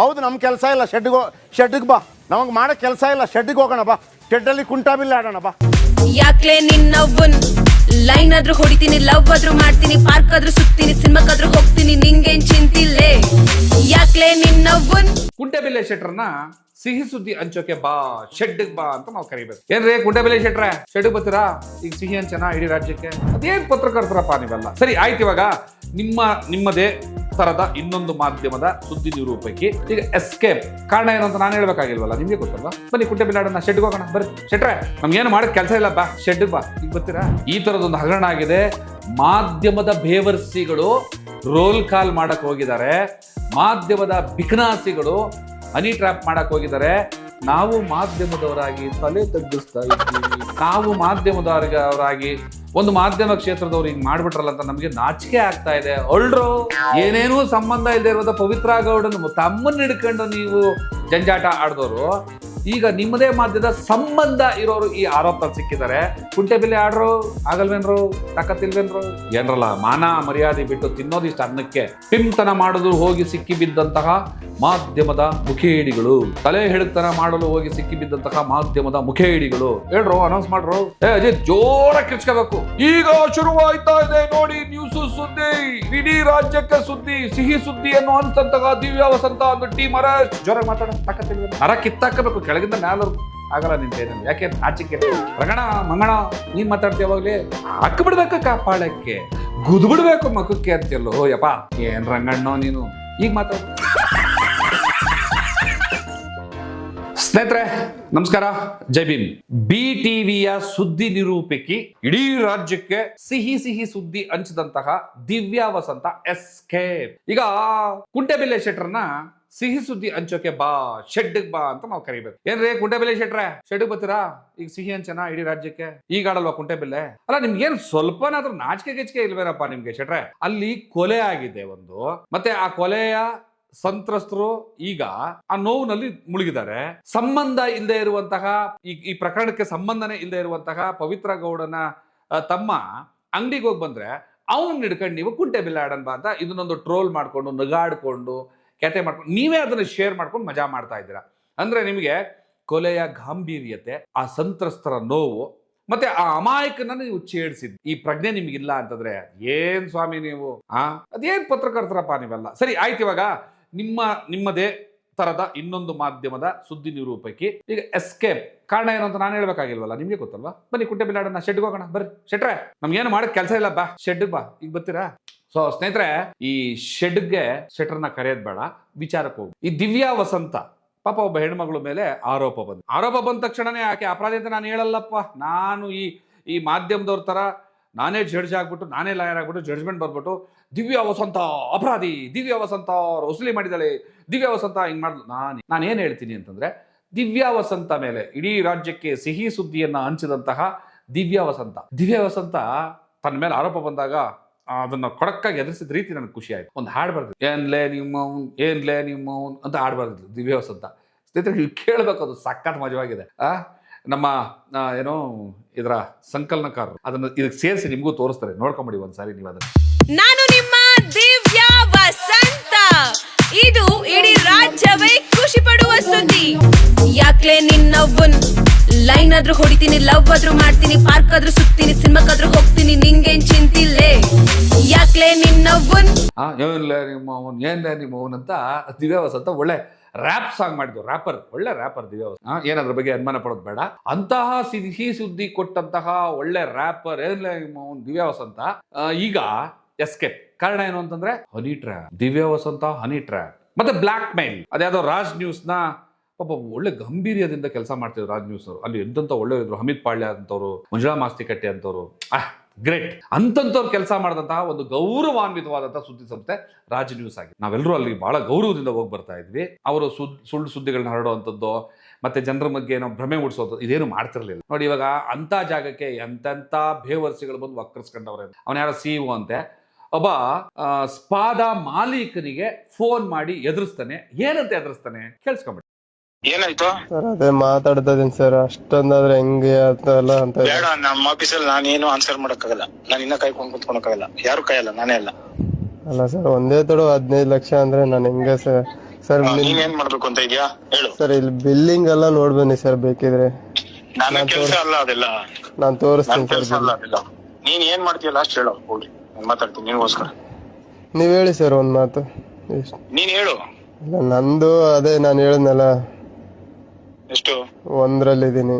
ಹೌದು ನಮ್ಮ ಕೆಲಸ ಇಲ್ಲ. ಶೆಡ್ಗೆ ಶೆಡ್ಗೆ ಬಾ. ನಮಗೆ ಮಾಡೋ ಕೆಲಸ ಇಲ್ಲ. ಶೆಡ್ಗೆ ಹೋಗೋಣ ಬಾ. ಶೆಡ್ಡಲ್ಲಿ ಕುಂಟಾಬಿಲ್ಲ ಆಡೋಣ ಬಾ. ಯಾಕ್ಲೆ ನಿನ್ನವ್ವನ್ ಲೈನ್ ಆದ್ರೂ ಹೊಡಿತೀನಿ ಲವ್ ಆದ್ರೂ ಮಾಡ್ತೀನಿ ಪಾರ್ಕ್ ಆದ್ರೂ ಸುತ್ತೀನಿ ಸಿನಿಮಾಕ್ಕಾದ್ರೂ ಹೋಗ್ತೀನಿ ನಿಂಗೇನ್ ಚಿಂತಿಲ್ಲೇ? ಯಾಕ್ಲೆ ನಿನ್ನವ್ವನ್ ಕುಂಟೆಬಿಲ್ಲೆ ಶೆಟ್ರನ್ನ ಸಿಹಿ ಸುದ್ದಿ ಹಂಚೋಕೆ ಬಾ ಶೆಡ್ ಬಾ ಅಂತ ನಾವು ಕರಿಬೇಕು. ಏನ್ರಿ ಕುಂಟೆಬಿಲ್ಲೆ ಶೆಟ್ರೆ? ಶೆಡ್ ಬರ್ತೀರಾ? ಈಗ ಸಿಹಿ ಹಂಚನ ಇಡೀ ರಾಜ್ಯಕ್ಕೆ? ಅದೇನ್ ಪತ್ರಕರ್ತರಪ್ಪ ನೀವೆಲ್ಲ? ಸರಿ ಆಯ್ತು ಇವಾಗ. ನಿಮ್ಮ ನಿಮ್ಮದೇ ತರದ ಇನ್ನೊಂದು ಮಾಧ್ಯಮದ ಸುದ್ದಿ ನಿರೂಪಕಿ. ಈಗ ಎಸ್ಕೇಪ್ ಕಾರಣ ಏನು ಅಂತ ನಾನು ಹೇಳ್ಬೇಕಾಗಿಲ್ವಲ್ಲ, ನಿಮ್ಗೆ ಗೊತ್ತಲ್ವಾ? ಬನ್ನಿ ಕುಂಟೆಬಿಲ್ಲಾಡನ್ನ ಶೆಡ್ಗೆ ಹೋಗೋಣ, ಬರ್ರಿ. ಶೆಟ್ರೆ ನಮ್ಗೇನು ಮಾಡಕ್ ಕೆಲಸ ಇಲ್ಲ, ಬಾ ಶೆಡ್ ಬಾ. ಈಗ ಬರ್ತೀರಾ ಈ ತರದೊಂದು ಹಗರಣ ಆಗಿದೆ. ಮಾಧ್ಯಮದ ಬೇವರ್ಸಿಗಳು ರೋಲ್ ಕಾಲ್ ಮಾಡಕ್ ಹೋಗಿದ್ದಾರೆ. ಮಾಧ್ಯಮದ ಬಿಕನಾಸಿಗಳು ಹನಿ ಟ್ರ್ಯಾಪ್ ಮಾಡಕ್ ಹೋಗಿದ್ದಾರೆ. ನಾವು ಮಾಧ್ಯಮದವರಾಗಿ ತಲೆ ತಗ್ಗಿಸ್ತಾ ಇದ್ದೀವಿ. ನಾವು ಮಾಧ್ಯಮದವರಾಗಿ ಒಂದು ಮಾಧ್ಯಮ ಕ್ಷೇತ್ರದವ್ರು ಹಿಂಗ್ ಮಾಡ್ಬಿಟ್ರಲ್ಲ ಅಂತ ನಮಗೆ ನಾಚಿಕೆ ಆಗ್ತಾ ಇದೆ. ಅಳ್ರು ಏನೇನೂ ಸಂಬಂಧ ಇಲ್ಲದೆ ಇರುವಂಥ ಪವಿತ್ರ ಗೌಡನ ತಮ್ಮನ್ನ ಹಿಡ್ಕೊಂಡು ನೀವು ಜಂಜಾಟ ಆಡ್ದವರು ಈಗ ನಿಮ್ಮದೇ ಮಾಧ್ಯಮದ ಸಂಬಂಧ ಇರೋರು ಈ ಆರೋಪ ಸಿಕ್ಕಿದ್ದಾರೆ. ಕುಂಟೆಬಿಲ್ಲೆ ಆಡ್ರು ಆಗಲ್ವೇನ್ರು ತಾಕತ್ತಿಲ್ವೇನ್ರು? ಏನ್ರಲ್ಲ, ಮಾನ ಮರ್ಯಾದೆ ಬಿಟ್ಟು ತಿನ್ನೋದಿಷ್ಟ ಅನ್ನಕ್ಕೆ ಪಿಂತನ ಮಾಡೋದು ಹೋಗಿ ಸಿಕ್ಕಿ ಬಿದ್ದಂತಹ ಮಾಧ್ಯಮದ ಮುಖೇಡಿಗಳು. ತಲೆ ಹಿಡುತನ ಮಾಡಲು ಹೋಗಿ ಸಿಕ್ಕಿ ಬಿದ್ದಂತಹ ಮಾಧ್ಯಮದ ಮುಖೇಡಿಗಳು. ಹೇಳ್ರು ಅನೌನ್ಸ್ ಮಾಡ್ರು. ಏ ಅಜಯ್ ಜೋರ ಕಿರ್ಚ್ಕೋಬೇಕು. ಈಗ ಶುರುವಾಯ್ತಾ ಇದೆ ನೋಡಿ ನ್ಯೂಸ್ ಸುದ್ದಿ. ಇಡೀ ರಾಜ್ಯಕ್ಕೆ ಸುದ್ದಿ, ಸಿಹಿ ಸುದ್ದಿ ಅನ್ನೋ ದಿವ್ಯ ವಸಂತ ಒಂದು ಟೀಮ್ ಅರ. ಜೋರ ಮಾತಾಡ? ಅರ ಕಿತ್ತಾಕಬೇಕು ಕೆಳಗಿಂದ ಮ್ಯಾಲ ಆಗಲ್ಲ ನಿಂತೇನು ಯಾಕೆ? ಆಚಿಕೆ ರಗಣ, ಮಂಗಣ, ನೀನ್ ಮಾತಾಡ್ತೀಯ ಅವಾಗ್ಲೇ? ಹಾಕ್ ಗುದ್ಬಿಡ್ಬೇಕು ಮಖಕ್ಕೆ ಅಂತೆಲ್ಲೋ. ಯಪ್ಪ, ಏನ್ ರಂಗಣ್ಣೋ ನೀನು? ಈಗ ಮಾತಾಡ. ಸ್ನೇಹಿತರೆ, ನಮಸ್ಕಾರ. ಜೈ ಭೀಮ್. ಬಿ ಟಿವಿಯ ಸುದ್ದಿ ನಿರೂಪಕಿ ಇಡೀ ರಾಜ್ಯಕ್ಕೆ ಸಿಹಿ ಸಿಹಿ ಸುದ್ದಿ ಹಂಚಿದಂತಹ ದಿವ್ಯಾ ವಸಂತ ಎಸ್ಕೇಪ್ ಈಗ ಕುಂಟೆಬಿಲ್ಲೆ ಶೆಟ್ರನ್ನ ಸಿಹಿ ಸುದ್ದಿ ಹಂಚೋಕೆ ಬಾ ಶೆಡ್ ಬಾ ಅಂತ ನಾವು ಕರಿಬೇಕು. ಏನ್ರಿ ಕುಂಟೆಬಿಲ್ಲೆ ಶೆಟ್ರೆ? ಶೆಡ್ ಬರ್ತೀರಾ? ಈಗ ಸಿಹಿ ಹಂಚನ ಇಡೀ ರಾಜ್ಯಕ್ಕೆ? ಈಗ ಆಡಲ್ವಾ ಅಲ್ಲ, ನಿಮ್ಗೇನ್ ಸ್ವಲ್ಪನಾದ್ರೂ ನಾಚಿಕೆ ಗಿಚಿಕೆ ಇಲ್ವೇನಪ್ಪ ನಿಮ್ಗೆ ಶೆಟ್ರೆ? ಅಲ್ಲಿ ಕೊಲೆ ಆಗಿದೆ ಒಂದು. ಮತ್ತೆ ಆ ಕೊಲೆಯ ಸಂತ್ರಸ್ತರು ಈಗ ಆ ನೋವಿನಲ್ಲಿ ಮುಳುಗಿದ್ದಾರೆ. ಸಂಬಂಧ ಇಲ್ಲದೆ ಇರುವಂತಹ, ಈ ಈ ಪ್ರಕರಣಕ್ಕೆ ಸಂಬಂಧನೇ ಇಲ್ಲದೆ ಇರುವಂತಹ ಪವಿತ್ರ ಗೌಡನ ತಮ್ಮ ಅಂಗಡಿಗೆ ಹೋಗಿ ಬಂದ್ರೆ, ಅವನ್ ಹಿಡ್ಕೊಂಡು ನೀವು ಕುಂಟೆ ಬಿಲ್ಲಾಡನ್ ಬಾ ಅಂತ ಇದನ್ನೊಂದು ಟ್ರೋಲ್ ಮಾಡ್ಕೊಂಡು, ನಗಾಡ್ಕೊಂಡು ಕೆತೆ ಮಾಡ್ಕೊಂಡು ನೀವೇ ಅದನ್ನ ಶೇರ್ ಮಾಡ್ಕೊಂಡು ಮಜಾ ಮಾಡ್ತಾ ಇದ್ದೀರಾ. ಅಂದ್ರೆ ನಿಮಗೆ ಕೊಲೆಯ ಗಾಂಭೀರ್ಯತೆ, ಆ ಸಂತ್ರಸ್ತರ ನೋವು, ಮತ್ತೆ ಆ ಅಮಾಯಕನ ನೀವು ಛೇಡಿಸಿದ್. ಈ ಪ್ರಜ್ಞೆ ನಿಮಗಿಲ್ಲ ಅಂತಂದ್ರೆ ಏನ್ ಸ್ವಾಮಿ ನೀವು? ಆ? ಅದೇನ್ ಪತ್ರಕರ್ತರಪ್ಪ ನೀವೆಲ್ಲ? ಸರಿ, ಆಯ್ತು ಇವಾಗ. ನಿಮ್ಮ, ನಿಮ್ಮದೇ ತರದ ಇನ್ನೊಂದು ಮಾಧ್ಯಮದ ಸುದ್ದಿ ನಿರೂಪಕಿ. ಈಗ ಎಸ್ಕೇಪ್ ಕಾರಣ ಏನು ಅಂತ ನಾನು ಹೇಳ್ಬೇಕಾಗಿಲ್ವಲ್ಲ? ನಿಮ್ಗೆ ಗೊತ್ತಲ್ವಾ? ಬನ್ನಿ, ಕುಂಟೆ ಬಿಲ್ಲಾಡನ್ನ ಶೆಡ್ಗೆ ಹೋಗೋಣ. ಬರ್ರಿ ಶೆಟ್ರೆ ಏನು ಮಾಡಕ್ ಕೆಲಸ ಇಲ್ಲ, ಬಾ. ಶೆಡ್ ಬಾ. ಈಗ ಬರ್ತೀರಾ? ಸೊ ಸ್ನೇಹಿತರೆ, ಈ ಶೆಡ್ಗೆ ಶೆಟರ್ನ ಕರೆಯೋದು ಬೇಡ, ವಿಚಾರಕ್ಕೆ ಹೋಗಿ ಈ ದಿವ್ಯಾ ವಸಂತ, ಪಾಪ ಒಬ್ಬ ಹೆಣ್ಮಗಳ ಮೇಲೆ ಆರೋಪ ಬಂದ ಆರೋಪ ಬಂದ ತಕ್ಷಣನೇ ಆಕೆ ಅಪರಾಧಿ ಅಂತ ನಾನು ಹೇಳಲ್ಲಪ್ಪ. ನಾನು ಈ ಈ ಮಾಧ್ಯಮದವ್ರ ತರ ನಾನೇ ಜಡ್ಜ್ ಆಗ್ಬಿಟ್ಟು, ನಾನೇ ಲಾಯರ್ ಆಗ್ಬಿಟ್ಟು ಜಡ್ಜ್ಮೆಂಟ್ ಬರ್ಬಿಟ್ಟು, ದಿವ್ಯ ವಸಂತ ಅಪರಾಧಿ, ದಿವ್ಯ ವಸಂತ ಅವ್ರು ವಸೂಲಿ ಮಾಡಿದಾಳೆ ದಿವ್ಯ ವಸಂತ ಹಿಂಗೆ ಮಾಡಿದ್ಲು ನಾನು ನಾನು ಏನು ಹೇಳ್ತೀನಿ ಅಂತಂದ್ರೆ, ದಿವ್ಯ ವಸಂತ ಮೇಲೆ ಇಡೀ ರಾಜ್ಯಕ್ಕೆ ಸಿಹಿ ಸುದ್ದಿಯನ್ನ ಹಂಚಿದಂತಹ ದಿವ್ಯ ವಸಂತ. ದಿವ್ಯ ವಸಂತ ತನ್ನ ಮೇಲೆ ಆರೋಪ ಬಂದಾಗ ಅದನ್ನ ಕೊಡಕ್ಕಾಗಿ ಎದುರಿಸಿದ ರೀತಿ ನನಗೆ ಖುಷಿ ಆಯ್ತು. ಒಂದು ಹಾಡು ಬರ್ದಿದ್ದು ಏನ್ಲೇ ನಿಮ್ಮ ಏನ್ಲೇ ನಿಮ್ಮ ಅಂತ ಹಾಡು ಬರ್ದಿದ್ಲು ದಿವ್ಯಾ ವಸಂತ ಸ್ನೇಹಿತರೆ ನೀವು ಕೇಳಬೇಕು ಅದು ಸಖತ್ ಮಜವಾಗಿದೆ. ಆ, ನಮ್ಮ ಏನೋ ಇದರ ಸಂಕಲನಕಾರರು ಅದನ್ನು ಇದಕ್ಕೆ ಸೇರಿಸಿ ನಿಮಗೂ ತೋರಿಸ್ತಾರೆ. ನೋಡ್ಕೊಂಬಿಡಿ ಒಂದ್ಸಾರಿ ನೀವು ಅದನ್ನ. ನಾನು ನಿಮ್ಮ ದಿವ್ಯಾ ವಸಂತ. ಇದು ಇಡೀ ರಾಜ್ಯವೇ ಖುಷಿ ಪಡುವ ಸುದ್ದಿ. ಯಾಕ್ಲೆ ನಿನ್ನ ಲೈನ್ ಆದ್ರೂ ಹೊಡಿತೀನಿ, ಲವ್ ಆದ್ರೂ ಮಾಡ್ತೀನಿ, ಪಾರ್ಕ್ ಆದ್ರೂ ಸುತ್ತೀನಿ ಸಿನಿಮಾಕಾದ್ರೂ ಹೋಗ್ತೀನಿ. ಆ ಏನ್ಲೇ ನಿಮ್ಮ ಅವನು ಏನಿಲ್ಲ ನಿಮ್ಮ ಅವನ್ ಅಂತ ಒಳ್ಳೆ ರ್ಯಾಪ್ ಸಾಂಗ್ ಮಾಡಿದ್ರು ರ್ಯಾಪರ್ ಒಳ್ಳೆ ರ್ಯಾಪರ್ ದಿವ್ಯಾ ವಸಂತ ಏನಾದ್ರ ಬಗ್ಗೆ ಅನುಮಾನ ಪಡೋದು ಬೇಡ. ಅಂತಹ ಸಿಹಿ ಸುದ್ದಿ ಕೊಟ್ಟಂತಹ ಒಳ್ಳೆ ರ್ಯಾಪರ್ ಏನಿಲ್ಲ ನಿಮ್ಮ ಅವನ್ ದಿವ್ಯಾ ಆ, ಈಗ ಎಸ್ಕೇಪ್ ಕಾರಣ ಏನು ಅಂತಂದ್ರೆ honey trap Divya Vasanta honey trap ಮತ್ತೆ ಬ್ಲಾಕ್ ಮೇಲ್ ಅದ್ಯಾವುದೋ ರಾಜ್ ನ್ಯೂಸ್ನ ಪಾಪ ಒಳ್ಳೆ ಗಂಭೀರ್ಯದಿಂದ ಕೆಲಸ ಮಾಡ್ತಿದ್ರು ರಾಜ್ ನ್ಯೂಸ್ ಅವರು ಅಲ್ಲಿ ಎಂತ ಒಳ್ಳೆ ಇದ್ರು ಹಮಿತ್ ಪಾಳ್ಯ ಅಂತವ್ರು ಮಂಜುಳಾ ಮಾಸ್ತಿಕಟ್ಟೆ ಅಂತವ್ರು. ಗ್ರೇಟ್. ಅಂತಂತವ್ರು ಕೆಲಸ ಮಾಡಿದಂತಹ ಒಂದು ಗೌರವಾನ್ವಿತವಾದಂತಹ ಸುದ್ದಿ ಸಂಸ್ಥೆ ರಾಜ್ ನ್ಯೂಸ್ ಆಗಿದೆ. ನಾವೆಲ್ಲರೂ ಅಲ್ಲಿ ಬಹಳ ಗೌರವದಿಂದ ಹೋಗಿ ಬರ್ತಾ ಇದ್ವಿ. ಅವರು ಸುದ್, ಸುಳ್ಳು ಸುದ್ದಿಗಳನ್ನ ಹರಡುವಂಥದ್ದು, ಮತ್ತೆ ಜನರ ಬಗ್ಗೆ ಏನೋ ಭ್ರಮೆ ಮೂಡಿಸೋದು ಇದೇನು ಮಾಡ್ತಿರ್ಲಿಲ್ಲ. ನೋಡಿ, ಇವಾಗ ಅಂತ ಜಾಗಕ್ಕೆ ಎಂತೆಂಥ ಭೇವರ್ಸಿಗಳು ಬಂದು ವಕ್ರಿಸ್ಕೊಂಡವ್ರೆ ಅವನ ಯಾರೋ ಸಿ ಅಂತೆ. ಒಬ್ಬ ಸ್ಪಾದ ಮಾಲೀಕನಿಗೆ ಫೋನ್ ಮಾಡಿ ಎದುರಿಸ್ತಾನೆ. ಏನಂತ ಎದುರಿಸ್ತಾನೆ? ಕೇಳಿಸ್ಕೊಂಬಿಡಿ. ಏನಾಯ್ತು? ಸರ್ ಅದೇ ಮಾತಾಡ್ತಾ ಇದೀನಿ ಸರ್. ಅಷ್ಟೊಂದಾದ್ರೆ ಹೆಂಗೆ ಅಂತ ಎಲ್ಲ ಅಂತ ಬೇಡ ನಮ್ಮ ಆಫೀಸಲ್ಲಿ ನಾನೇನು ಆನ್ಸರ್ ಮಾಡಕ್ಕಾಗಲ್ಲ. ನಾನು ಇನ್ನ ಕಾಯ್ಕೊಂಡು ಕುತ್ಕೊಳಕ್ಕಾಗಲ್ಲ. ಯಾರು ಕಾಯಲ್ಲ ನಾನೇ ಅಲ್ಲ. ಅಲ್ಲ ಸರ್ ಒಂದೇ ತಡ ಹದಿನೈದು ಲಕ್ಷ ಅಂದ್ರೆ ನಾನು ಹೆಂಗೆ ಸರ್? ಸರ್ ನೀನ್ ಏನ್ ಮಾಡ್ಬೇಕು ಅಂತ ಇದೆಯಾ? ಹೇಳು. ಸರ್ ಇಲ್ಲಿ ಬಿಲ್ಲಿಂಗ್ ಎಲ್ಲ ನೋಡ್ಬನ್ನಿ ಸರ್ ಬೇಕಿದ್ರೆ. ನನ್ನ ನಾನ್ ಕೆಲಸ ಅಲ್ಲ ಅದೆಲ್ಲ. ನಾನು ನನ್ ತೋರಿಸ್ತೀನಿ ಕೆಲಸ ಸರ್ ಅಲ್ಲ ಅದೆಲ್ಲ. ನೀನ್ ಏನ್ ಮಾಡ್ತೀಯ ಲಾಸ್ಟ್ ಹೇಳು ಹೋಗಿ ನಾನು ಮಾತಾಡ್ತೀನಿ ನಿನ್ಗೋಸ್ಕರ. ನೀವ್ ಹೇಳಿ ಸರ್ ಒಂದ್ ಮಾತು. ಎಷ್ಟ್- ನೀನ್ ಹೇಳು. ಇಲ್ಲ, ನಂದು ಅದೇ ನಾನು ಹೇಳಿದ್ನಲ್ಲ. ಎಷ್ಟು? ಒಂದ್ರಲ್ಲಿದ್ದೀನಿ.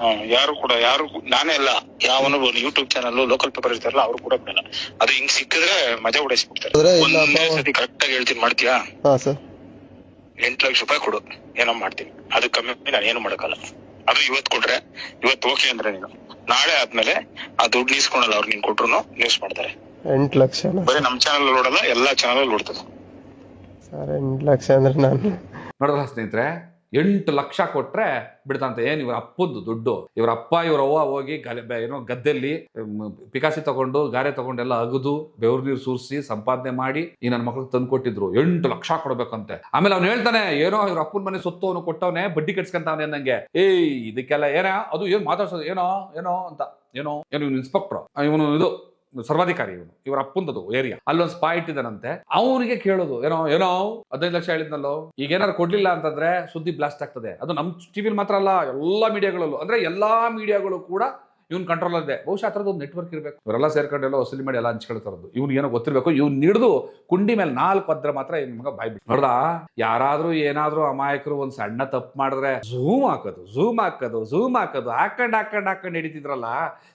ಹಾ, ಯಾರು ಕೂಡ ಯಾರು ಕೂ- ನಾನೇ ಅಲ್ಲ. ಯಾವನು ಯೂಟ್ಯೂಬ್ ಚಾನಲ್ ಲೋಕಲ್ ಪೇಪರ್ ಇರ್ತಾರಲ್ಲ ಅವ್ರು ಕೂಡ ಬಿಡಲ್ಲ ಅದು ಹಿಂಗ್ ಸಿಕ್ಕಿದ್ರೆ ಮಜಾ ಉಡಾಯಿಸ್ಬಿಡ್ತಾರೆ ಆದ್ರೆ ಇಲ್ಲ ಒಂದೇ ಅಪ್ಪ. ಸತಿ ಕರೆಕ್ಟ್ ಆಗಿ ಹೇಳ್ತೀನಿ ಮಾಡ್ತೀಯಾ? ಹಾ ಸರ್ ಎಂಟು ಲಕ್ಷ ರೂಪಾಯಿ ಕೊಡು. ಏನೋ ಮಾಡ್ತೀನಿ. ಅದು ಕಮ್ಮಿ ನಾನು ಏನು ಮಾಡಕ್ಕಲ್ಲ. ಅದು ಇವತ್ ಕೊಟ್ರೆ ಇವತ್ತು ಓಕೆ ಅಂದ್ರೆ ನೀನು. ನಾಳೆ ಆದ್ಮೇಲೆ ಆ ದುಡ್ಡು ನೀಸ್ಕೊಳಲ್ಲ ಅವ್ರು ನೀನ್ ಕೊಟ್ರು ನ್ಯೂಸ್ ಮಾಡ್ತಾರೆ. ಎಂಟ್ ಲಕ್ಷ ಬರೀ ನಮ್ ಚಾನಲ್ ನೋಡಲ್ಲ ಎಲ್ಲಾ ಚಾನಲ್ ನೋಡ್ತದೆ ಸರ್ ಎಂಟು ಲಕ್ಷ ಅಂದ್ರೆ ನಾನು ನೋಡಿದ್ರ ಸ್ನೇಹಿತರೆ ಎಂಟು ಲಕ್ಷ ಕೊಟ್ರೆ ಬಿಡ್ತಂತೆ. ಏನ್ ಇವ್ರ ಅಪ್ಪದ್ದು ದುಡ್ಡು? ಇವ್ರ ಅಪ್ಪ, ಇವ್ರ ಅವ್ವ ಹೋಗಿ ಗಲೆ ಏನೋ ಗದ್ದೆಲ್ಲಿ ಪಿಕಾಸಿ ತಗೊಂಡು, ಗಾರೆ ತಗೊಂಡೆಲ್ಲ ಅಗದು, ಬೆವ್ರ ನೀರು ಸುರಿಸಿ ಸಂಪಾದನೆ ಮಾಡಿ ಈ ನನ್ನ ಮಕ್ಳಿಗೆ ತಂದು ಕೊಟ್ಟಿದ್ರು ಎಂಟು ಲಕ್ಷ ಕೊಡ್ಬೇಕಂತೆ. ಆಮೇಲೆ ಅವ್ನು ಹೇಳ್ತಾನೆ, ಏನೋ ಇವ್ರ ಅಪ್ಪನ ಮನೆ ಸೊತ್ತು ಅವನು ಕೊಟ್ಟವನೆ, ಬಡ್ಡಿ ಕಟ್ಸ್ಕೊಂತಾವನೆ ನಂಗೆ ಏಯ್, ಇದಕ್ಕೆಲ್ಲ ಏನ, ಅದು ಏನ್ ಮಾತಾಡ್ಸೋದು? ಏನೋ ಏನೋ ಅಂತ. ಏನೋ, ಏನು ಇನ್ಸ್ಪೆಕ್ಟರ್ ಇವನು ಇದು ಸರ್ವಾಧಿಕಾರಿ ಇವನು, ಇವರ ಅಪ್ಪಂದದು, ಏರಿಯಾ. ಅಲ್ಲೊಂದು ಸ್ಪಾ ಇಟ್ಟಿದ್ದಾನಂತೆ. ಅವನಿಗೆ ಕೇಳೋದು, ಏನೋ ಏನೋ, ಹದಿನೈದು ಲಕ್ಷ ಹೇಳಿದ್ನಲ್ಲೋ, ಈಗ ಏನಾರು ಕೊಡ್ಲಿಲ್ಲ ಅಂತಂದ್ರೆ ಸುದ್ದಿ ಬ್ಲಾಸ್ಟ್ ಆಗ್ತದೆ. ಅದು ನಮ್ಮ ಟಿವಿಲಿ ಮಾತ್ರ ಅಲ್ಲ, ಎಲ್ಲಾ ಮೀಡಿಯಾಗಳಲ್ಲೂ ಅಂದ್ರೆ ಎಲ್ಲಾ ಮೀಡಿಯಾಗಳು ಕೂಡ ಇವ್ನ ಕಂಟ್ರೋಲ್ ಇದೆ ಬಹುಶಃ ಥರದ್ದು ಒಂದು ನೆಟ್ವರ್ಕ್ ಇರಬೇಕು. ಇವರೆಲ್ಲ ಸೇರ್ಕೊಂಡು ಎಲ್ಲ ವಸೂಲಿ ಮಾಡಿ ಎಲ್ಲ ಹಂಚ್ಕೊಳ್ತಾರದು ಇವ್ನಿಗೆ ಏನೋ ಗೊತ್ತಿರಬೇಕು. ಇವ್ನು ಹಿಡಿದು ಕುಂಡಿ ಮೇಲೆ ನಾಲ್ಕು ಅದ್ರ ಮಾತ್ರ ನಿಮ್ಗೆ ಬಾಯ್ ಬಿಟ್ಟು ನೋಡ್ದ? ಯಾರಾದ್ರೂ ಏನಾದ್ರೂ ಅಮಾಯಕರು ಒಂದು ಸಣ್ಣ ತಪ್ಪು ಮಾಡಿದ್ರೆ ಝೂಮ್ ಹಾಕೋದು ಝೂಮ್ ಹಾಕೋದು ಝೂಮ್ ಹಾಕೋದು. ಹಾಕೊಂಡು ಹಾಕೊಂಡು ಹಾಕೊಂಡು ಹಿಡಿತಿದ್ರಲ್ಲ,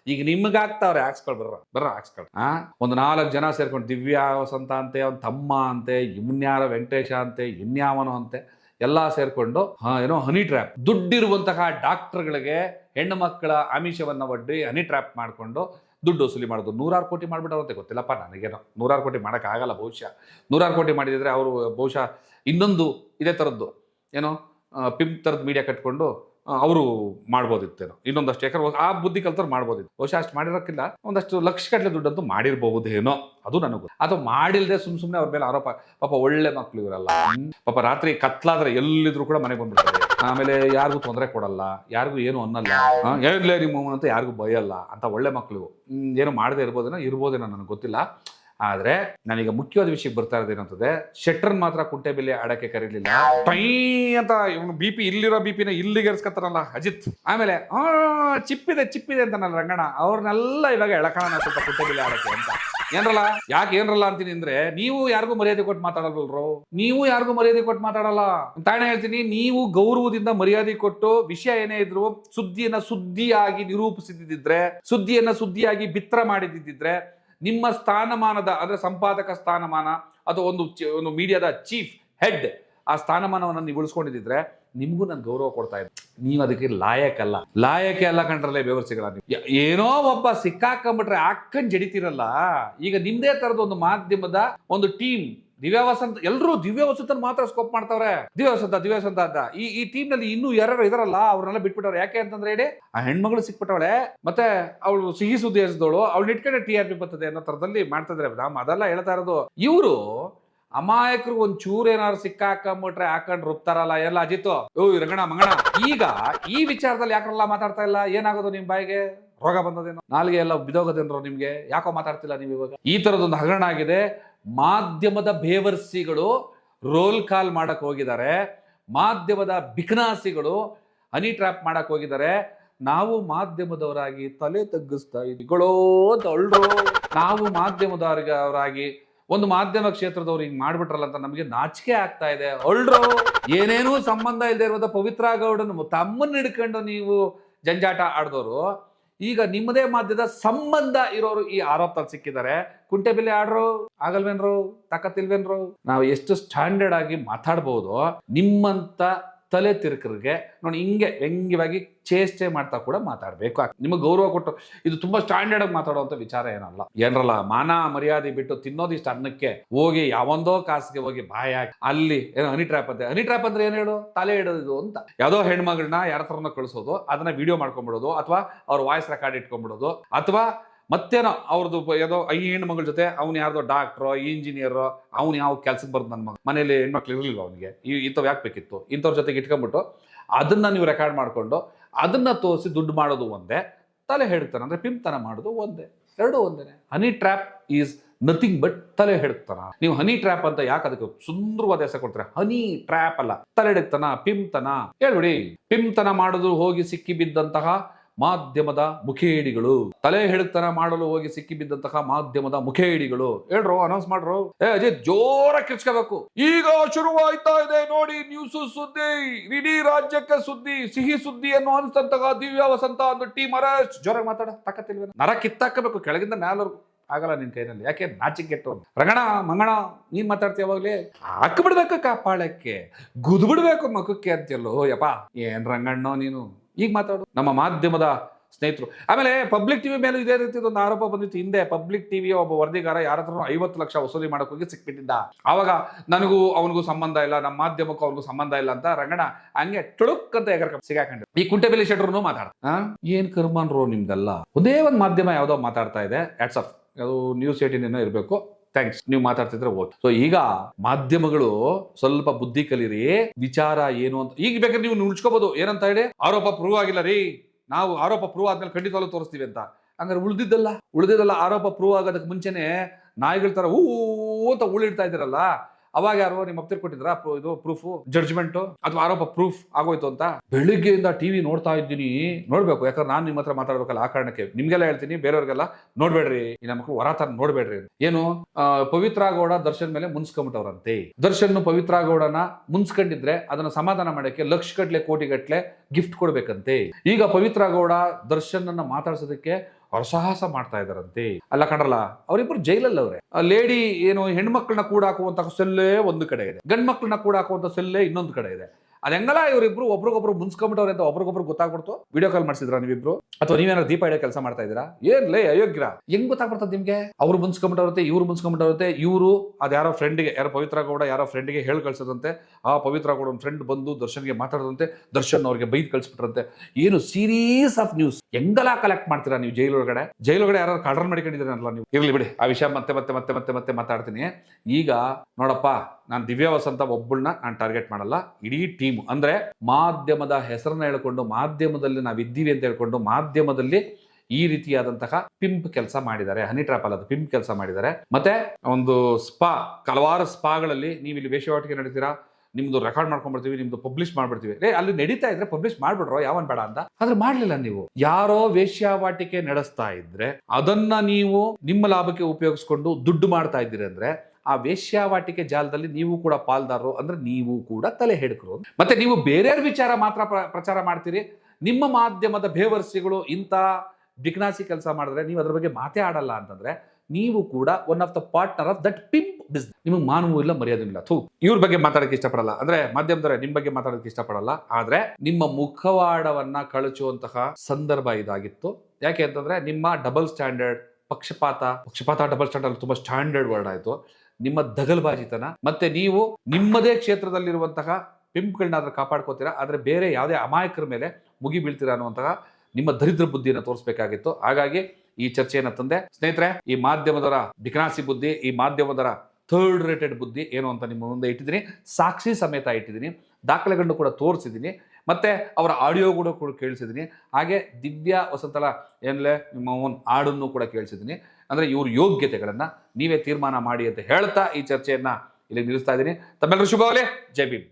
ಈಗ ನಿಮ್ಗೆ ಆಗ್ತಾವ್ರೆ ಹಾಕ್ಸ್ಕೊಳ್ ಬರ್ರ. ಬರ್ರ, ಹಾಕ್ಸ್ಕೊಳ್. ಆ? ಒಂದು ನಾಲ್ಕು ಜನ ಸೇರ್ಕೊಂಡು ದಿವ್ಯಾ, ವಸಂತ ಅಂತೆ, ಅವ್ನ ತಮ್ಮ ಅಂತೆ ಇಮ್ನ್ಯಾರ ವೆಂಕಟೇಶ ಅಂತೆ, ಇನ್ಯಾವನೋ ಅಂತೆ, ಎಲ್ಲ ಸೇರ್ಕೊಂಡು ಏನೋ ಹನಿ ಟ್ರ್ಯಾಪ್ ದುಡ್ಡಿರುವಂತಹ ಡಾಕ್ಟರ್ಗಳಿಗೆ ಹೆಣ್ಣು ಮಕ್ಕಳ ಆಮಿಷವನ್ನು ಒಡ್ಡಿ ಹನಿ ಟ್ರ್ಯಾಪ್ ಮಾಡಿಕೊಂಡು ದುಡ್ಡು ವಸೂಲಿ ಮಾಡೋದು. ನೂರಾರು ಕೋಟಿ ಮಾಡಿಬಿಟ್ಟವಂತೆ ಗೊತ್ತಿಲ್ಲಪ್ಪ ನನಗೇನೋ. ನೂರಾರು ಕೋಟಿ ಮಾಡೋಕ್ಕಾಗಲ್ಲ ಬಹುಶಃ. ನೂರಾರು ಕೋಟಿ ಮಾಡಿದರೆ ಅವರು ಬಹುಶಃ ಇನ್ನೊಂದು ಇದೇ ಥರದ್ದು, ಏನೋ ಪಿಂಪ್ ಥರದ್ದು ಮೀಡಿಯಾ ಕಟ್ಕೊಂಡು ಅವರು ಮಾಡ್ಬೋದಿತ್ತೇನೋ. ಇನ್ನೊಂದಷ್ಟು ಎಕರೆ ಆ ಬುದ್ಧಿ ಕಲ್ತರು ಮಾಡ್ಬೋದಿತ್ತು. ಬಹುಶಃ ಅಷ್ಟು ಮಾಡಿರೋಕ್ಕಿಲ್ಲ. ಒಂದಷ್ಟು ಲಕ್ಷ ಗಟ್ಟಲೆ ದುಡ್ಡಂತೂ ಮಾಡಿರಬಹುದೇನೋ. ಅದು ನನಗೂ. ಅಥವಾ ಮಾಡಿಲ್ಲದೆ ಸುಮ್ ಸುಮ್ಮನೆ ಅವ್ರ ಮೇಲೆ ಆರೋಪ, ಪಾಪ ಒಳ್ಳೆ ಮಕ್ಕಳು ಇವರಲ್ಲ. ಪಾಪ ರಾತ್ರಿ ಕತ್ಲಾದ್ರೆ ಎಲ್ಲಿದ್ರು ಕೂಡ ಮನೆಗೆ ಬಂದ್ಬಿಡ್ತಾರೆ. ಆಮೇಲೆ ಯಾರಿಗೂ ತೊಂದರೆ ಕೊಡಲ್ಲ, ಯಾರಿಗೂ ಏನು ಅನ್ನಲ್ಲ. ಏನ್ಲೇ ನಿಮ್ಮ ಅಂತ ಯಾರಿಗೂ ಭಯಲ್ಲ ಅಂತ ಒಳ್ಳೆ ಮಕ್ಕಳು ಏನು ಮಾಡದೇ ಇರ್ಬೋದೇನೋ ಇರ್ಬೋದೇನೋ ನನಗೆ ಗೊತ್ತಿಲ್ಲ. ಆದ್ರೆ ನಾನೀಗ ಮುಖ್ಯವಾದ ವಿಷಯಕ್ಕೆ ಬರ್ತಾ ಇರೋದೇನಂತಂದ್ರೆ ಶೆಟ್ರನ್ ಮಾತ್ರ ಕುಂಟೆ ಬೆಲೆ ಆಡಕ್ಕೆ ಕರೀಲಿಲ್ಲ. ಟೈ ಅಂತ ಇವನು ಬಿ ಪಿ ಇಲ್ಲಿರೋ ಬಿ ಪಿನ ಇಲ್ಲಿಗೆ ಅಜಿತ್. ಆಮೇಲೆ ಚಿಪ್ಪಿದೆ ಚಿಪ್ಪಿದೆ ಅಂತ ನನ್ನ ರಂಗಣ ಅವ್ರನ್ನೆಲ್ಲ ಇವಾಗ ಎಳಕಣ ಸ್ವಲ್ಪ ಕುಂಟೆ ಬೆಲೆ ಆಡಕ್ಕೆ ಅಂತ. ಏನ್ರಲ್ಲ? ಯಾಕೆ ಏನ್ರಲ್ಲ ಅಂತೀನಿ ಅಂದ್ರೆ, ನೀವು ಯಾರಿಗೂ ಮರ್ಯಾದೆ ಕೊಟ್ಟು ಮಾತಾಡಲ್ರು ನೀವು ಯಾರಿಗೂ ಮರ್ಯಾದೆ ಕೊಟ್ಟು ಮಾತಾಡಲ್ಲ. ತಾಣೆ ಹೇಳ್ತೀನಿ, ನೀವು ಗೌರವದಿಂದ ಮರ್ಯಾದೆ ಕೊಟ್ಟು ವಿಷಯ ಏನೇ ಇದ್ರು ಸುದ್ದಿಯನ್ನ ಸುದ್ದಿಯಾಗಿ ನಿರೂಪಿಸಿದ್ದಿದ್ರೆ, ಸುದ್ದಿಯನ್ನ ಸುದ್ದಿಯಾಗಿ ಬಿತ್ರ ಮಾಡಿದ್ದಿದ್ರೆ ನಿಮ್ಮ ಸ್ಥಾನಮಾನದ, ಅಂದರೆ ಸಂಪಾದಕ ಸ್ಥಾನಮಾನ ಅಥವಾ ಒಂದು ಒಂದು ಮೀಡಿಯಾದ ಚೀಫ್ ಹೆಡ್ ಆ ಸ್ಥಾನಮಾನವನ್ನು ನೀವು ಉಳಿಸ್ಕೊಂಡಿದ್ರೆ ನಿಮಗೂ ನಾನು ಗೌರವ ಕೊಡ್ತಾ ಇದ್ದೆ ನೀವು ಅದಕ್ಕೆ ಲಾಯಕಲ್ಲ ಲಾಯಕ್ಕೆ ಅಲ್ಲ ಕಂಡ್ರಲ್ಲೇ ಬೆವರ್ಸಿಗಳ ನೀವು. ಏನೋ ಒಬ್ಬ ಸಿಕ್ಕಾಕೊಂಡ್ಬಿಟ್ರೆ ಹಾಕೊಂಡ್ ಜಡಿತೀರಲ್ಲ. ಈಗ ನಿಮ್ಮದೇ ತರದ ಒಂದು ಮಾಧ್ಯಮದ ಒಂದು ಟೀಮ್ ದಿವ್ಯ ವಸಂತ ಎಲ್ಲರೂ ದಿವ್ಯ ವಸಂತ ಮಾತ್ರ ಸ್ಕೋಪ್ ಮಾಡ್ತಾವ್ರೆ. ದಿವ್ಯ ವಸಂತ ದಿವ್ಯ ವಸಂತ ಅಂತ. ಈ ಈ ಟೀಮ್ನಲ್ಲಿ ಇನ್ನೂ ಯಾರು ಇದರಲ್ಲ, ಅವ್ರನ್ನೆಲ್ಲ ಬಿಟ್ಬಿಟ್ಟವ್ರೆ. ಯಾಕೆ ಅಂತಂದ್ರೆ ಹೇಳಿ, ಆ ಹೆಣ್ಮಗಳು ಸಿಕ್ಬಿಟ್ಟವಳೆ, ಮತ್ತೆ ಅವಳು ಸಿಹಿ ಸುದ್ದಿ ಹರಿಸಿದವಳು ಅವಳು ಇಟ್ಕೊಂಡೆ ಟಿ ಆರ್ ಪಿ ಬರ್ತದೆ ಅನ್ನೋ ತರದಲ್ಲಿ ಮಾಡ್ತಿದ್ರೆ. ನಮ್ಮ ಅದೆಲ್ಲ ಹೇಳ್ತಾ ಇರೋದು, ಇವರು ಅಮಾಯಕರು ಒಂದ್ ಚೂರ್ ಏನಾದ್ರು ಸಿಕ್ಕಾಕೊಂಡ್ಬಿಟ್ರೆ ಹಾಕೊಂಡ್ ರುಬ್ತಾರಲ್ಲ, ಎಲ್ಲ ಅಜಿತ್ತು. ಓ ರಂಗಣ ಮಂಗಣ ಈಗ ಈ ವಿಚಾರದಲ್ಲಿ ಯಾಕ್ರಲ್ಲ ಮಾತಾಡ್ತಾ ಇಲ್ಲ? ಏನಾಗೋದು ನಿಮ್ ಬಾಯಿಗೆ? ರೋಗ ಬಂದದೇನೋ? ನಾಲ್ಗೆ ಎಲ್ಲ ಬಿದೋಗದೇನ್ರೋ ನಿಮ್ಗೆ? ಯಾಕೋ ಮಾತಾಡ್ತಿಲ್ಲ ನೀವು ಇವಾಗ? ಈ ತರದೊಂದು ಹಗರಣ ಆಗಿದೆ. ಮಾಧ್ಯಮದ ಬೇವರ್ಸಿಗಳು ರೋಲ್ ಕಾಲ್ ಮಾಡಕ್ಕೆ ಹೋಗಿದ್ದಾರೆ. ಮಾಧ್ಯಮದ ಬಿಕ್ನಾಸಿಗಳು ಹನಿ ಟ್ರ್ಯಾಪ್ ಮಾಡಕ್ ಹೋಗಿದ್ದಾರೆ. ನಾವು ಮಾಧ್ಯಮದವರಾಗಿ ತಲೆ ತಗ್ಗಿಸ್ತಾ ಇದ್ಗಳೋ ನಾವು ಮಾಧ್ಯಮದವರಾಗಿ, ಒಂದು ಮಾಧ್ಯಮ ಕ್ಷೇತ್ರದವ್ರು ಹಿಂಗೆ ಮಾಡ್ಬಿಟ್ರಲ್ಲ ಅಂತ ನಮಗೆ ನಾಚಿಕೆ ಆಗ್ತಾ ಇದೆ. ಅಳ್ರು, ಏನೇನೂ ಸಂಬಂಧ ಇಲ್ಲದೆ ಇರುವಂಥ ಪವಿತ್ರ ಗೌಡನ ತಮ್ಮನ್ನ ಹಿಡ್ಕೊಂಡು ನೀವು ಜಂಜಾಟ ಆಡ್ದವರು ಈಗ ನಿಮ್ಮದೇ ಮಾಧ್ಯದ ಸಂಬಂಧ ಇರೋರು ಈ ಆರೋಪದಲ್ಲಿ ಸಿಕ್ಕಿದ್ದಾರೆ. ಕುಂಟೆ ಬಿಲ್ಲೆ ಆಡ್ರು, ಆಗಲ್ವೇನ್ರು, ತಾಕತ್ತಿಲ್ವೇನ್ರು? ನಾವು ಎಷ್ಟು ಸ್ಟ್ಯಾಂಡರ್ಡ್ ಆಗಿ ಮಾತಾಡ್ಬೋದು, ನಿಮ್ಮಂತ ತಲೆ ತಿರುಕರಿಗೆ ನೋಡಿ ಹಿಂಗೆ ವ್ಯಂಗ್ಯವಾಗಿ ಚೇಷ್ಟೆ ಮಾಡ್ತಾ ಕೂಡ ಮಾತಾಡಬೇಕು. ನಿಮಗೆ ಗೌರವ ಕೊಟ್ಟು ಇದು ತುಂಬ ಸ್ಟ್ಯಾಂಡರ್ಡ್ ಆಗಿ ಮಾತಾಡುವಂಥ ವಿಚಾರ ಏನಲ್ಲ. ಏನರಲ್ಲ, ಮಾನ ಮರ್ಯಾದೆ ಬಿಟ್ಟು ತಿನ್ನೋದಿಷ್ಟು ಅನ್ನಕ್ಕೆ ಹೋಗಿ ಯಾವೊಂದೋ ಕಾಸಿಗೆ ಹೋಗಿ ಬಾಯ ಅಲ್ಲಿ ಏನೋ ಹನಿ ಟ್ರ್ಯಾಪ್ ಅಂತೆ ಹನಿ ಟ್ರ್ಯಾಪ್ ಅಂದ್ರೆ ಏನು ಹೇಳು? ತಲೆ ಇಡೋದು ಅಂತ. ಯಾವುದೋ ಹೆಣ್ಮಗಳನ್ನ ಯಾರ ಥರನ ಕಳಿಸೋದು, ಅದನ್ನ ವಿಡಿಯೋ ಮಾಡ್ಕೊಂಡ್ಬಿಡೋದು ಅಥವಾ ಅವ್ರ ವಾಯ್ಸ್ ರೆಕಾರ್ಡ್ ಇಟ್ಕೊಂಡ್ಬಿಡೋದು ಅಥವಾ ಮತ್ತೇನೋ ಅವ್ರದ್ದು ಏನೋ ಐ ಮಗಳ ಜೊತೆ ಅವ್ನು ಯಾರ್ದೋ ಡಾಕ್ಟ್ರೋ ಇಂಜಿನಿಯರ್ ಅವ್ನು ಯಾವ ಕೆಲ್ಸಕ್ಕೆ ಬರ್ದು ನನ್ನ ಮಗ. ಮನೇಲಿ ಹೆಣ್ಮಕ್ಳು ಇರಲಿಲ್ಲ ಅವನಿಗೆ? ಈ ಇಂಥವು ಯಾಕೆ ಬೇಕಿತ್ತು? ಇಂಥವ್ರ ಜೊತೆಗೆ ಇಟ್ಕೊಂಡ್ಬಿಟ್ಟು ಅದನ್ನ ನೀವು ರೆಕಾರ್ಡ್ ಮಾಡಿಕೊಂಡು ಅದನ್ನ ತೋರಿಸಿ ದುಡ್ಡು ಮಾಡೋದು ಒಂದೇ ತಲೆ ಹೇಳ್ತಾನೆ ಅಂದ್ರೆ ಪಿಂಪ್ತನ ಮಾಡೋದು ಒಂದೇ. ಎರಡು ಒಂದೇ honey trap is nothing but ತಲೆ ಹಿಡಿತನ. ನೀವು ಹನಿ ಟ್ರ್ಯಾಪ್ ಅಂತ ಯಾಕೆ ಅದಕ್ಕೆ ಸುಂದರವಾದ ಹೆಸರು ಕೊಡ್ತಾರೆ? ಹನಿ ಟ್ರ್ಯಾಪ್ ಅಲ್ಲ. ತಲೆ ಹಿಡಿತನ ಪಿಂತನ ಹೇಳ್ಬಿಡಿ. ಪಿಂತನ ಮಾಡೋದು ಹೋಗಿ ಸಿಕ್ಕಿ ಬಿದ್ದಂತಹ ಮಾಧ್ಯಮದ ಮುಖೇಡಿಗಳು. ತಲೆ ಹಿಡುತ್ತನ ಮಾಡಲು ಹೋಗಿ ಸಿಕ್ಕಿ ಬಿದ್ದಂತಹ ಮಾಧ್ಯಮದ ಮುಖೇಡಿಗಳು. ಹೇಳ್ರು ಅನೌನ್ಸ್ ಮಾಡ್ರು? ಏ ಅಜಯ್ ಜೋರ ಕಿರ್ಚ್ಕೋಬೇಕು. ಈಗ ಶುರುವಾಯ್ತಾ ಇದೆ ನೋಡಿ ನ್ಯೂಸ್ ಸುದ್ದಿ. ಇಡೀ ರಾಜ್ಯಕ್ಕೆ ಸುದ್ದಿ, ಸಿಹಿ ಸುದ್ದಿ ಅನ್ನೋ ಅನ್ಸ್ತಂತಹ ದಿವ್ಯ ವಸಂತ ಒಂದು ಟೀಮ್ ಅರೆಸ್ಟ್. ಜೋರಾಗಿ ಮಾತಾಡ ತಾಕತ್ತಿಲ್ವ ನರ ಕಿತ್ತಾಕಬೇಕು, ಕೆಳಗಿಂದ ಮ್ಯಾಲವ್ರು ಆಗಲ್ಲ ನಿನ್ ಕೈನಲ್ಲಿ, ಯಾಕೆ? ನಾಚಿಕೆಟ್ಟು ರಗಣ ಮಂಗಣ ನೀನ್ ಮಾತಾಡ್ತೀಯ ಯಾವಾಗ್ಲೇ ಹಾಕ್ಬಿಡ್ಬೇಕು ಕಾಪಾಳಕ್ಕೆ. ಗುದ್ಬಿಡ್ಬೇಕು ಮಖಕ್ಕೆ ಅಂತೆಲ್ಲೋ ಯಪ್ಪ. ಏನ್ ರಂಗಣ್ಣ ನೀನು? ಈಗ ಮಾತಾಡು. ನಮ್ಮ ಮಾಧ್ಯಮದ ಸ್ನೇಹಿತರು. ಆಮೇಲೆ ಪಬ್ಲಿಕ್ ಟಿವಿ ಮೇಲೆ ಇದೇ ರೀತಿ ಒಂದು ಆರೋಪ ಬಂದಿತ್ತು. ಹಿಂದೆ ಪಬ್ಲಿಕ್ ಟಿವಿಯ ಒಬ್ಬ ವರದಿಗಾರ ಯಾರ ಹತ್ರ ಐವತ್ತು ಲಕ್ಷ ವಸೂಲಿ ಮಾಡಕ್ಕೆ ಹೋಗಿ ಸಿಕ್ಬಿಟ್ಟಿದ್ದ. ಆವಾಗ ನನಗೂ ಅವನಿಗೂ ಸಂಬಂಧ ಇಲ್ಲ, ನಮ್ಮ ಮಾಧ್ಯಮಕ್ಕೂ ಅವ್ರಿಗೂ ಸಂಬಂಧ ಇಲ್ಲ ಅಂತ ರಂಗಣ ಹಂಗೆ ಟುಳುಕ್ ಅಂತ ಎಗರ್ಕ ಸಿಗಾಕೊಂಡ್ರು. ಈ ಕುಂಟೆಬಿಲಿ ಶೆಟ್ರು ಮಾತಾಡ ಏನ್ ಕರ್ಮಾನ್ರು ನಿಮ್ದೆಲ್ಲ? ಒಂದೇ ಒಂದು ಮಾಧ್ಯಮ ಯಾವುದೋ ಮಾತಾಡ್ತಾ ಇದೆ. ಆಫ್ ಅದು ನ್ಯೂಸ್ ಏನೋ ಇರಬೇಕು. ಥ್ಯಾಂಕ್ಸ್ ನೀವು ಮಾತಾಡ್ತಿದ್ರೆ ಓಕೆ ಸೊ ಈಗ ಮಾಧ್ಯಮಗಳು ಸ್ವಲ್ಪ ಬುದ್ಧಿ ಕಲಿರಿ, ವಿಚಾರ ಏನು ಅಂತ. ಈಗ ಬೇಕಾದ್ರೆ ನೀವು ಉಳ್ಸ್ಕೋಬಹುದು ಏನಂತ ಹೇಳಿ? ಆರೋಪ ಪ್ರೂವ್ ಆಗಿಲ್ಲ ರೀ. ನಾವು ಆರೋಪ ಪ್ರೂವ್ ಆದ್ಮೇಲೆ ಖಂಡಿತವಾಗ್ಲೂ ತೋರಿಸ್ತೀವಿ ಅಂತ. ಹಂಗಾರೆ ಉಳ್ದಿದ್ದಲ್ಲ? ಉಳ್ದಿದ್ದಲ್ಲ ಆರೋಪ ಪ್ರೂವ್ ಆಗೋದಕ್ಕೆ ಮುಂಚೆನೆ ನಾಯಿಗಳ ತರ ಹೂ ಅಂತ ಉಳಿಡ್ತಾ ಇದ್ದೀರಲ್ಲ? ಅವಾಗ ಯಾರು ನಿಮ್ಮ ಅಪ್ತಿರ್ ಕೊಟ್ಟಿದ್ರ ಇದು ಪ್ರೂಫ್ ಜಡ್ಜ್ಮೆಂಟ್ ಅಥವಾ ಆರೋಪ ಪ್ರೂಫ್ ಆಗೋಯ್ತು ಅಂತ? ಬೆಳಿಗ್ಗೆಯಿಂದ ಟಿವಿ ನೋಡ್ತಾ ಇದ್ದೀನಿ. ನೋಡ್ಬೇಕು, ಯಾಕಂದ್ರೆ ನಾನು ನಿಮ್ಮ ಹತ್ರ ಮಾತಾಡ್ಬೇಕಲ್ಲ ಆ ಕಾರಣಕ್ಕೆ. ನಿಮ್ಗೆಲ್ಲ ಹೇಳ್ತೀನಿ, ಬೇರೆಯವ್ರಿಗೆಲ್ಲ ನೋಡ್ಬೇಡ್ರಿ. ಈ ತರ ನೋಡ್ಬೇಡ್ರಿ ಏನು? ಪವಿತ್ರ ಗೌಡ ದರ್ಶನ್ ಮೇಲೆ ಮುನ್ಸ್ಕೊಂಬಿಟ್ಟವ್ರಂತೆ ದರ್ಶನ್ ಪವಿತ್ರ ಗೌಡನ ಮುನ್ಸ್ಕೊಂಡಿದ್ರೆ ಅದನ್ನ ಸಮಾಧಾನ ಮಾಡಕ್ಕೆ ಲಕ್ಷ ಗಟ್ಲೆ ಕೋಟಿ ಗಟ್ಲೆ ಗಿಫ್ಟ್ ಕೊಡ್ಬೇಕಂತೆ. ಈಗ ಪವಿತ್ರ ಗೌಡ ದರ್ಶನ್ ಅನ್ನ ಮಾತಾಡ್ಸೋದಕ್ಕೆ ಹರಸಾಹಸ ಮಾಡ್ತಾ ಇದಾರಂತೆ ಅಲ್ಲ ಕಂಡ್ರಲ್ಲ ಅವರಿಬ್ಬರು ಜೈಲಲ್ಲಿ ಅವ್ರೆ ಆ ಲೇಡಿ ಏನು ಹೆಣ್ಮಕ್ಳನ್ನ ಕೂಡ ಹಾಕುವಂತ ಸೆಲ್ಲೇ ಒಂದು ಕಡೆ ಇದೆ. ಗಂಡ್ ಮಕ್ಳನ್ನ ಕೂಡ ಹಾಕುವಂತ ಸೆಲ್ಲೇ ಇನ್ನೊಂದು ಕಡೆ ಇದೆ. ಅದೆಂಗಲ್ಲ ಇವರಿಬ್ರು ಒಬ್ರಿಗೊಬ್ರು ಮುನ್ಸ್ಕೊಂಬಿಟ್ಟವ್ರೆ ಅಂತ ಒಬ್ರಿಗೊಬ್ರು ಗೊತ್ತಾಗ್ಬಿಡ್ತು? ವಿಡಿಯೋ ಕಾಲ್ ಮಾಡಿಸಿದ್ರ ನೀವಿಬ್ರು? ಅಥವಾ ನೀವೇನಾದ್ರು ದೀಪ ಇಡೋ ಕೆಲಸ ಮಾಡ್ತಾ ಇದ್ದೀರಾ? ಏನ್ ಲೇ ಅಯೋಗ್ಯ. ಹೆಂಗ್ ಗೊತ್ತಾಗ್ಬಿಡ್ತದೆ ನಿಮ್ಗೆ? ಅವ್ರು ಮುನ್ಸ್ಕೊಂಬಿಟ್ಟವ್ರತ್ತೆ ಇವ್ರು ಮುನ್ಸ್ಕೊಂಬಿಟ್ಟವ್ರತ್ತೆ ಇವರು ಅದು ಯಾರೋ ಫ್ರೆಂಡ್ಗೆ ಯಾರೋ ಪವಿತ್ರ ಗೌಡ ಯಾರೋ ಫ್ರೆಂಡ್ಗೆ ಹೇಳಿ ಕಳ್ಸದಂತೆ, ಆ ಪವಿತ್ರ ಗೌಡ ಒಂದು ಫ್ರೆಂಡ್ ಬಂದು ದರ್ಶನ್ಗೆ ಮಾತಾಡದಂತೆ, ದರ್ಶನ್ ಅವ್ರಿಗೆ ಬೈದ್ ಕಳ್ಸಿಬಿಟ್ರಂತೆ. ಏನು ಸೀರೀಸ್ ಆಫ್ ನ್ಯೂಸ್ ಹೆಂಗಲ್ಲ ಕಲೆಕ್ಟ್ ಮಾಡ್ತೀರಾ ನೀವು ಜೈಲೊಳಗಡೆ ಜೈಲೊಳಗಡೆ ಯಾರು ಕಳ್ರನ್ ಮಾಡಿಕೊಂಡಿದ್ದೀರಲ್ಲ ನೀವು? ಇರ್ಲಿ ಬಿಡಿ. ಆ ವಿಷಯ ಮತ್ತೆ ಮತ್ತೆ ಮತ್ತೆ ಮತ್ತೆ ಮತ್ತೆ ಮಾತಾಡ್ತೀನಿ. ಈಗ ನೋಡಪ್ಪ ನಾನು ದಿವ್ಯ ವಸಂತ ಒಬ್ಬಳನ್ನ ನಾನು ಟಾರ್ಗೆಟ್ ಮಾಡಲ್ಲ. ಇಡೀ ಟೀಮ್ ಅಂದರೆ ಮಾಧ್ಯಮದ ಹೆಸರನ್ನ ಹೇಳ್ಕೊಂಡು ಮಾಧ್ಯಮದಲ್ಲಿ ನಾವು ಇದ್ದೀವಿ ಅಂತ ಹೇಳ್ಕೊಂಡು ಮಾಧ್ಯಮದಲ್ಲಿ ಈ ರೀತಿಯಾದಂತಹ ಪಿಂಪ್ ಕೆಲಸ ಮಾಡಿದ್ದಾರೆ. ಹನಿ ಟ್ರಾಪ್ ಅಲ್ಲ ಅದು ಪಿಂಪ್ ಕೆಲಸ ಮಾಡಿದ್ದಾರೆ. ಮತ್ತೆ ಒಂದು ಸ್ಪಾ ಹಲವಾರು ಸ್ಪಾಗಳಲ್ಲಿ ನೀವು ಇಲ್ಲಿ ವೇಷವಾಟಿಕೆ ನಡೀತೀರಾ? ನಿಮ್ದು ರೆಕಾರ್ಡ್ ಮಾಡ್ಕೊಂಡ್ಬಿಡ್ತೀವಿ, ನಿಮ್ದು ಪಬ್ಲಿಷ್ ಮಾಡ್ಬಿಡ್ತೀವಿ. ರೇ ಅಲ್ಲಿ ನಡೀತಾ ಇದ್ರೆ ಪಬ್ಲಿಷ್ ಮಾಡ್ಬಿಡ್ರೋ, ಯಾವನ್ ಬೇಡ ಅಂತ? ಆದ್ರೆ ಮಾಡ್ಲಿಲ್ಲ ನೀವು. ಯಾರೋ ವೇಶ್ಯಾವಾಟಿಕೆ ನಡೆಸ್ತಾ ಇದ್ರೆ ಅದನ್ನ ನೀವು ನಿಮ್ಮ ಲಾಭಕ್ಕೆ ಉಪಯೋಗಿಸ್ಕೊಂಡು ದುಡ್ಡು ಮಾಡ್ತಾ ಇದ್ದೀರಿ ಅಂದ್ರೆ ಆ ವೇಶ್ಯಾವಾಟಿಕೆ ಜಾಲದಲ್ಲಿ ನೀವು ಕೂಡ ಪಾಲ್ದಾರರು ಅಂದ್ರೆ ನೀವು ಕೂಡ ತಲೆ ಹೆಡಕರು ಮತ್ತೆ ನೀವು ಬೇರೆಯವ್ರ ವಿಚಾರ ಮಾತ್ರ ಪ್ರ- ಪ್ರಚಾರ ಮಾಡ್ತೀರಿ. ನಿಮ್ಮ ಮಾಧ್ಯಮದ ಬೇವರ್ಸಿಗಳು ಇಂಥ ಬಿಗ್ನಾಸಿ ಕೆಲಸ ಮಾಡಿದ್ರೆ ನೀವು ಅದ್ರ ಬಗ್ಗೆ ಮಾತೇ ಆಡಲ್ಲ ಅಂತಂದ್ರೆ ನೀವು ಕೂಡ one of the partner of that pimp business ನಿಮಗೆ ಮಾನವೂ ಇಲ್ಲ ಮರ್ಯಾದೆ ಇಲ್ಲ. ಥೂ, ಇವ್ರ ಬಗ್ಗೆ ಮಾತಾಡಕ್ಕೆ ಇಷ್ಟಪಡಲ್ಲ. ಅಂದ್ರೆ ಮಾಧ್ಯಮದವರೇ ನಿಮ್ ಬಗ್ಗೆ ಮಾತಾಡೋಕೆ ಇಷ್ಟಪಡಲ್ಲ. ಆದ್ರೆ ನಿಮ್ಮ ಮುಖವಾಡವನ್ನ ಕಳಚುವಂತಹ ಸಂದರ್ಭ ಇದಾಗಿತ್ತು. ಯಾಕೆ ಅಂತಂದ್ರೆ ನಿಮ್ಮ ಡಬಲ್ ಸ್ಟ್ಯಾಂಡರ್ಡ್ ಪಕ್ಷಪಾತ ಪಕ್ಷಪಾತ ಡಬಲ್ ಸ್ಟ್ಯಾಂಡರ್ಡ್ ತುಂಬಾ ಸ್ಟ್ಯಾಂಡರ್ಡ್ ವರ್ಡ್ ಆಯ್ತು. ನಿಮ್ಮ ದಗಲ್ಬಾಜಿತನ, ಮತ್ತೆ ನೀವು ನಿಮ್ಮದೇ ಕ್ಷೇತ್ರದಲ್ಲಿರುವಂತಹ ಪಿಂಪ್ಗಳನ್ನಾದ್ರೂ ಕಾಪಾಡ್ಕೋತೀರಾ? ಆದರೆ ಬೇರೆ ಯಾವುದೇ ಅಮಾಯಕರ ಮೇಲೆ ಮುಗಿ ಬೀಳ್ತೀರಾ ಅನ್ನುವಂತಹ ನಿಮ್ಮ ದರಿದ್ರ ಬುದ್ಧಿಯನ್ನು ತೋರಿಸಬೇಕಾಗಿತ್ತು. ಹಾಗಾಗಿ ಈ ಚರ್ಚೆಯನ್ನು ತಂದೆ, ಸ್ನೇಹಿತರೆ, ಈ ಮಾಧ್ಯಮದರ ಬಿಕನಾಸಿ ಬುದ್ಧಿ, ಈ ಮಾಧ್ಯಮದರ ಥರ್ಡ್ ರೇಟೆಡ್ ಬುದ್ಧಿ ಏನು ಅಂತ ನಿಮ್ಮ ಮುಂದೆ ಇಟ್ಟಿದ್ದೀನಿ. ಸಾಕ್ಷಿ ಸಮೇತ ಇಟ್ಟಿದ್ದೀನಿ. ದಾಖಲೆಗಳನ್ನು ಕೂಡ ತೋರಿಸಿದ್ದೀನಿ. ಮತ್ತೆ ಅವರ ಆಡಿಯೋ ಕೂಡ ಕೂಡ ಕೇಳಿಸಿದ್ದೀನಿ. ಹಾಗೆ ದಿವ್ಯಾ ವಸಂತಲ ಏನಲೇ ನಿಮ್ಮ ಒಂದು ಹಾಡನ್ನು ಕೂಡ ಕೇಳಿಸಿದ್ದೀನಿ. ಅಂದರೆ ಇವ್ರ ಯೋಗ್ಯತೆಗಳನ್ನು ನೀವೇ ತೀರ್ಮಾನ ಮಾಡಿ ಅಂತ ಹೇಳ್ತಾ ಈ ಚರ್ಚೆಯನ್ನು ಇಲ್ಲಿ ನಿಲ್ಲಿಸ್ತಾ ಇದ್ದೀನಿ. ತಮ್ಮೆಲ್ಲರೂ ಶುಭವಾಗಲಿ ಜೈ ಭೀಮ್.